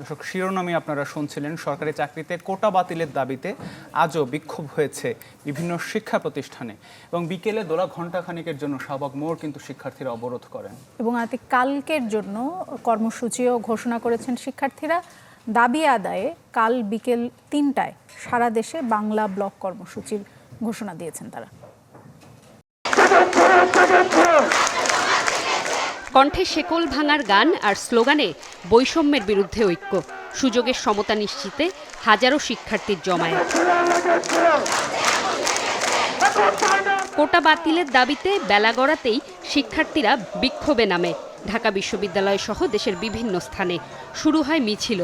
দর্শক, শিরোনামে আপনারা শুনছিলেন, সরকারি চাকরিতে কোটা বাতিলের দাবিতে আজও বিক্ষোভ হয়েছে বিভিন্ন শিক্ষা প্রতিষ্ঠানে। এবং বিকেলে দোলা ঘণ্টা খানিকের জন্য শাহবাগ মোড় কিন্তু শিক্ষার্থীরা অবরোধ করেন। এবং আতি কালকের জন্য কর্মসূচিও ঘোষণা করেছেন শিক্ষার্থীরা। দাবি আদায়ে কাল বিকেল তিনটায় সারা দেশে বাংলা ব্লক কর্মসূচির ঘোষণা দিয়েছেন তারা। কণ্ঠে শেকল ভাঙার গান আর স্লোগানে বৈষম্যের বিরুদ্ধে ঐক্য। সুযোগের সমতা নিশ্চিতে হাজারো শিক্ষার্থীর জমায়েত। কোটা বাতিলের দাবিতে বেলা গড়াতেই শিক্ষার্থীরা বিক্ষোভে নামে। ঢাকা বিশ্ববিদ্যালয় সহ দেশের বিভিন্ন স্থানে। শুরু হয় মিছিল।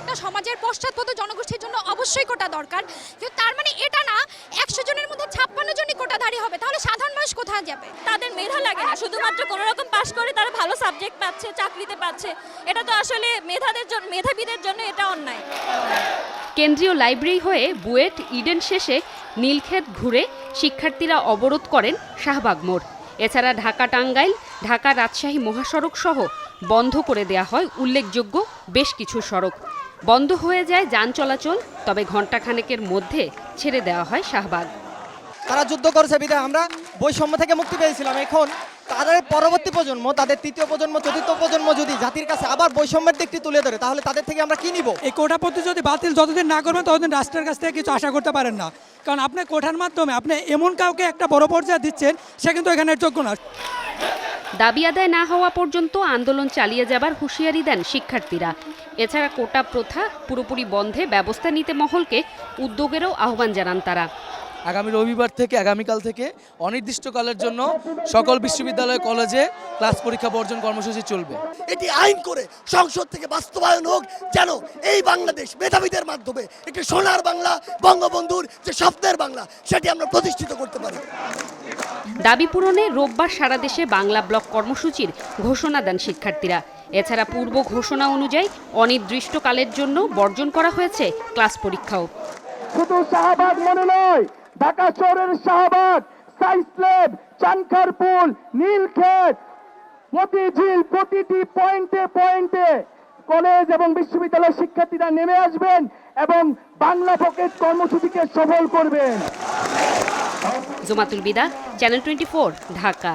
একটা সমাজের পশ্চাৎপদ জনগোষ্ঠীর জন্য অবশ্যই কোটা দরকার। কিন্তু তার মানে এটা না, একশো জনের মধ্যে ছাপ্পান্ন জনই কোটাধারী হবে। তাহলে সাধারণ মানুষ কোথায় যাবে? তাদের মেধা লাগে না। শুধুমাত্র কোনো রকম সাবজেক্ট পাচ্ছে চাকরিতে পাচ্ছে এটা তো আসলে মেধাদের জন্য মেধাবীদের জন্য এটা অন্যায়। কেন্দ্রীয় লাইব্রেরি হয়ে বুয়েট ইডেন শেষে নীলক্ষেত ঘুরে শিক্ষার্থীরা অবরোধ করেন শাহবাগ মোড় এছাড়া ঢাকা টাঙ্গাইল ঢাকা রাজশাহী মহাসড়ক সহ বন্ধ করে দেয়া হয় উল্লেখযোগ্য বেশ কিছু সড়ক। বন্ধ হয়ে যায় যান চলাচল তবে ঘণ্টাখানেকের মধ্যে ছেড়ে দেওয়া হয় শাহবাগ। তারা যুদ্ধ করেছে বিধায় আমরা বৈষম্য থেকে মুক্তি পেয়েছিলাম। এখন তাদের পরবর্তী প্রজন্ম তাদের তৃতীয় প্রজন্ম চতুর্থ প্রজন্ম যদি জাতির কাছে আবার বৈষম্যের দিকটি তুলে ধরে তাহলে তাদের থেকে আমরা কি নিব? এই কোটা পদ্ধতি যদি বাতিল যতদিন না করবেন ততদিন রাষ্ট্রের কাছ থেকে কিছু আশা করতে পারেন না। কারণ আপনি কোঠার মাধ্যমে আপনি এমন কাউকে একটা বড় পর্যায়ে দিচ্ছেন সে কিন্তু এখানের যোগ্য না। দাবি আদায় না হওয়া পর্যন্ত আন্দোলন চালিয়ে যাবার হুঁশিয়ারি দেন শিক্ষার্থীরা। এছাড়া কোটা প্রথা পুরোপুরি বন্ধে ব্যবস্থা নিতে মহলকে উদ্যোগেরও আহ্বান জানান তারা। আগামী রবিবার থেকে আগামীকাল থেকে অনির্দিষ্টকালের জন্য সকল বিশ্ববিদ্যালয় কলেজে ক্লাস পরীক্ষা বর্জন কর্মসূচি চলবে। এটি আইন করে সংসদ থেকে বাস্তবায়ন হোক যেন এই বাংলাদেশ মেধাবীদের মাধ্যমে একটি সোনার বাংলা বঙ্গবন্ধুর যে স্বপ্নের বাংলা সেটি আমরা প্রতিষ্ঠিত করতে পারি। দাবি পূরণে রোববার সারা দেশে বাংলা ব্লক কর্মসূচির ঘোষণা দেন শিক্ষার্থীরা। এছাড়া পূর্ব ঘোষণা অনুযায়ী অনির্দিষ্টকালের জন্য বর্জন করা হয়েছে ক্লাস পরীক্ষাও। শুধু শাহবাগ মনে নয় ঢাকা শহরের শাহবাগ সাইসলেব চানখারপুল নীলক্ষেত মতিঝিল প্রতিটি পয়েন্টে পয়েন্টে কলেজ এবং বিশ্ববিদ্যালয়ের শিক্ষার্থীরা নেমে আসবেন এবং বাংলা পকেট কর্মসূচিকে সফল করবেন। জোমাতুল বিদা চ্যানেল টোয়েন্টি ঢাকা।